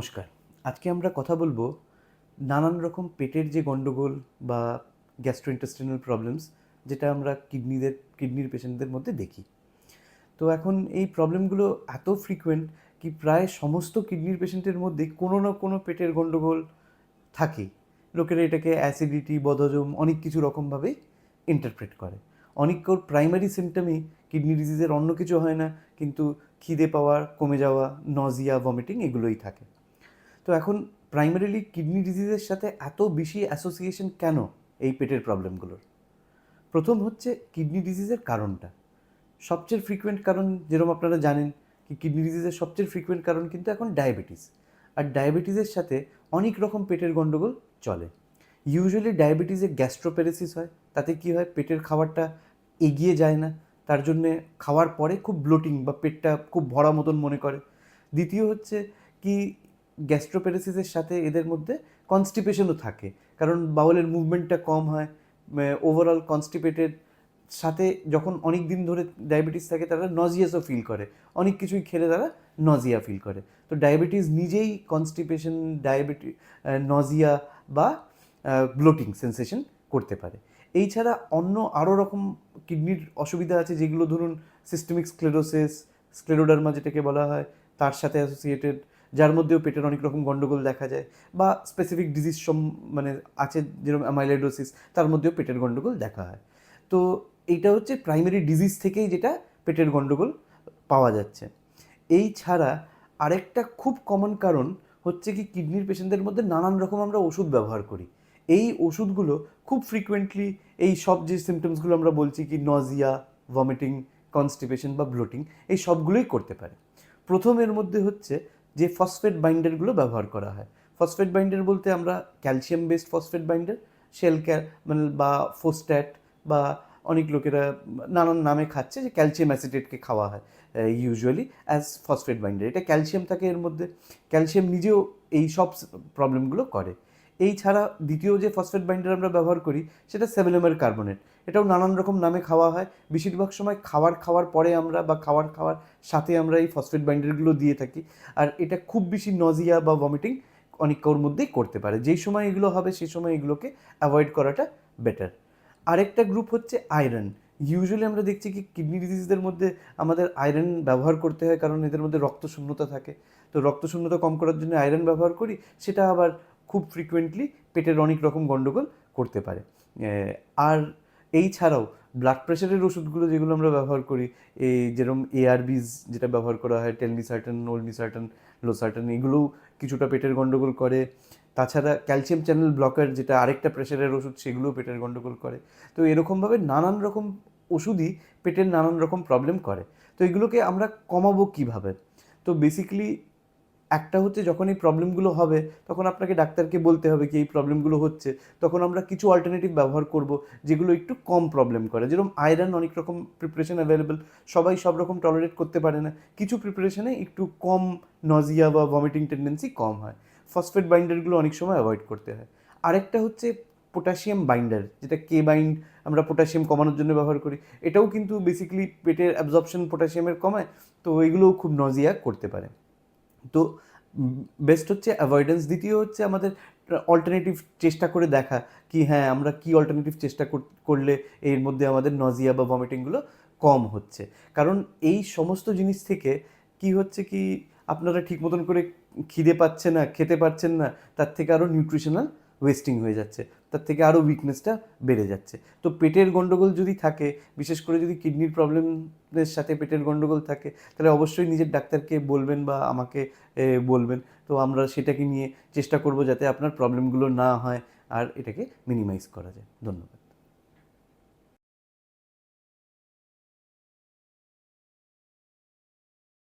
নমস্কার। আজকে আমরা কথা বলব নানান রকম পেটের যে গণ্ডগোল বা গ্যাস্ট্রো গ্যাস্ট্রোইন্টেস্টিনাল প্রবলেমস যেটা আমরা কিডনিদের, কিডনির পেশেন্টদের মধ্যে দেখি। তো এখন এই প্রবলেমগুলো এত ফ্রিকোয়েন্ট কি প্রায় সমস্ত কিডনির পেশেন্টের মধ্যে কোনো না কোনো পেটের গণ্ডগোল থাকেই লোকেরা এটাকে অ্যাসিডিটি বদহজম অনেক কিছু রকমভাবে ইন্টারপ্রেট করে। অনেক প্রাইমারি সিমটমই কিডনি ডিজিজের অন্য কিছু হয় না, কিন্তু খিদে পাওয়া, কমে যাওয়া নজিয়া ভমিটিং এগুলোই থাকে। তো এখন প্রাইমারিলি কিডনি ডিজিজের সাথে এত বেশি অ্যাসোসিয়েশন কেন এই পেটের প্রবলেমগুলোর প্রথম হচ্ছে কিডনি ডিজিজের কারণটা। সবচেয়ে ফ্রিকুয়েন্ট কারণ যেরকম আপনারা জানেন কি কিডনি ডিজিজের সবচেয়ে ফ্রিকুয়েন্ট কারণ কিন্তু এখন ডায়াবেটিস আর ডায়াবেটিসের সাথে অনেক রকম পেটের গণ্ডগোল চলে। ইউজুয়ালি ডায়াবেটিসে গ্যাস্ট্রোপ্যারেসিস হয়, তাতে কি হয়? পেটের খাবারটা এগিয়ে যায় না। তার জন্যে খাওয়ার পরে খুব ব্লোটিং বা পেটটা খুব ভরা মতন মনে করে। দ্বিতীয় হচ্ছে কি গ্যাস্ট্রোপ্যারেসিসের সাথে এদের মধ্যে কনস্টিপেশনও থাকে। কারণ বাউলের মুভমেন্টটা কম হয় ওভারঅল কনস্টিপেটেড সাথে যখন অনেক দিন ধরে ডায়াবেটিস থাকে, তারা নজিয়াসও ফিল করে। অনেক কিছুই খেলে তারা নজিয়া ফিল করে। তো ডায়াবেটিস নিজেই কনস্টিপেশন ডায়াবেটি নজিয়া বা ব্লোটিং সেন্সেশন করতে পারে। এই ছাড়া অন্য আরও রকম কিডনির অসুবিধা আছে, যেগুলো ধরুন সিস্টেমিক স্ক্লেরোসিস স্ক্লেরোডার্মা যেটাকে বলা হয়, তার সাথে অ্যাসোসিয়েটেড যার মধ্যেও পেটের অনেক রকম গণ্ডগোল দেখা যায়, বা স্পেসিফিক ডিজিজ সম মানে আছে যেরকম অ্যামাইলাইডোসিস তার মধ্যেও পেটের গণ্ডগোল দেখা হয়। তো এইটা হচ্ছে প্রাইমারি ডিজিজ থেকেই যেটা পেটের গণ্ডগোল পাওয়া যাচ্ছে। এই ছাড়া আরেকটা খুব কমন কারণ হচ্ছে কি কিডনির পেশেন্টদের মধ্যে নানান রকম আমরা ওষুধ ব্যবহার করি। এই ওষুধগুলো খুব ফ্রিকুয়েন্টলি এই সব যে সিমটমসগুলো আমরা বলছি কি নজিয়া ভমিটিং কনস্টিপেশন বা ব্লোটিং এই সবগুলোই করতে পারে। প্রথমের মধ্যে হচ্ছে যে ফসফেট বাইন্ডারগুলো ব্যবহার করা হয়। ফসফেট বাইন্ডার বলতে আমরা ক্যালসিয়াম বেসড ফসফেট বাইন্ডার শেল মানে বা ফোস্ট্যাট বা অনেক লোকেরা নানান নামে খাচ্ছে যে ক্যালসিয়াম অ্যাসিডেটকে খাওয়া হয় ইউজুয়ালি অ্যাজ ফসফেট বাইন্ডার এটা ক্যালসিয়াম থাকে এর মধ্যে। ক্যালসিয়াম নিজেও এই সব প্রবলেমগুলো করে। এই ছাড়া দ্বিতীয় যে ফসফেট বাইন্ডার আমরা ব্যবহার করি, সেটা সেভেলেমের কার্বনেট এটাও নানান রকম নামে খাওয়া হয়। বেশিরভাগ সময় খাবার খাওয়ার পরে আমরা বা খাবার খাওয়ার সাথে আমরা এই ফসফেট বাইন্ডারগুলো দিয়ে থাকি। আর এটা খুব বেশি নজিয়া বা ভমিটিং অনেক কারোর মধ্যেই করতে পারে। যেই সময় এগুলো হবে, সেই সময় এগুলোকে অ্যাভয়েড করাটা বেটার আরেকটা গ্রুপ হচ্ছে আয়রন ইউজুয়ালি আমরা দেখছি কি কিডনি ডিজিজদের মধ্যে আমাদের আয়রন ব্যবহার করতে হয়, কারণ এদের মধ্যে রক্ত শূন্যতা থাকে। তো রক্ত শূন্যতা কম করার জন্য আয়রন ব্যবহার করি, সেটা আবার খুব ফ্রিকুয়েন্টলি পেটের অনেক রকম গণ্ডগোল করতে পারে। আর এই ছাড়াও ব্লাড প্রেশারের ওষুধগুলো যেগুলো আমরা ব্যবহার করি, এই যেরকম এআরবিজ যেটা ব্যবহার করা হয় টেলমিসার্টন ওলমিসার্টন লোসার্টন এগুলোও কিছুটা পেটের গণ্ডগোল করে। তাছাড়া ক্যালসিয়াম চ্যানেল ব্লকার যেটা আরেকটা প্রেশারের ওষুধ, সেগুলোও পেটের গণ্ডগোল করে। তো এরকমভাবে নানান রকম ওষুধই পেটের নানান রকম প্রবলেম করে। তো এগুলোকে আমরা কমাবো কীভাবে? তো বেসিক্যালি একটা হচ্ছে যখন এই প্রবলেমগুলো হবে, তখন আপনাকে ডাক্তারকে বলতে হবে কি এই প্রবলেমগুলো হচ্ছে। তখন আমরা কিছু অল্টারনেটিভ ব্যবহার করব, যেগুলো একটু কম প্রবলেম করে। যেরকম আয়রন অনেক রকম প্রিপারেশন অ্যাভেলেবেল সবাই সব রকম টলারেট করতে পারে না। কিছু প্রিপারেশনে একটু কম নজিয়া বা ভমিটিং টেন্ডেন্সি কম হয়। ফসফেট বাইন্ডারগুলো অনেক সময় অ্যাভয়েড করতে হয়। আরেকটা হচ্ছে পটাশিয়াম বাইন্ডার যেটা কে বাইন্ড আমরা পটাশিয়াম কমানোর জন্য ব্যবহার করি। এটাও কিন্তু বেসিক্যালি পেটের অ্যাবজর্পশন পটাশিয়ামের কমায়, তো এগুলোও খুব নজিয়া করতে পারে। তো বেস্ট হচ্ছে অ্যাভয়েডেন্স দ্বিতীয় হচ্ছে আমাদের অল্টারনেটিভ চেষ্টা করে দেখা কি হ্যাঁ আমরা কি অল্টারনেটিভ চেষ্টা করলে এর মধ্যে আমাদের নজিয়া বা ভমিটিংগুলো কম হচ্ছে। কারণ এই সমস্ত জিনিস থেকে কি হচ্ছে কি, আপনারা ঠিক মতন করে খিদে পাচ্ছে না, খেতে পারছেন না, তার থেকে আরও নিউট্রিশনাল ওয়েস্টিং হয়ে যাচ্ছে। তার থেকে আরও উইকনেসটা বেড়ে যাচ্ছে। তো পেটের গণ্ডগোল যদি থাকে, বিশেষ করে যদি কিডনির প্রবলেমের সাথে পেটের গণ্ডগোল থাকে, তাহলে অবশ্যই নিজের ডাক্তারকে বলবেন বা আমাকে বলবেন। তো আমরা সেটাকে নিয়ে চেষ্টা করব যাতে আপনার প্রবলেমগুলো না হয় আর এটাকে মিনিমাইজ করা যায়। ধন্যবাদ।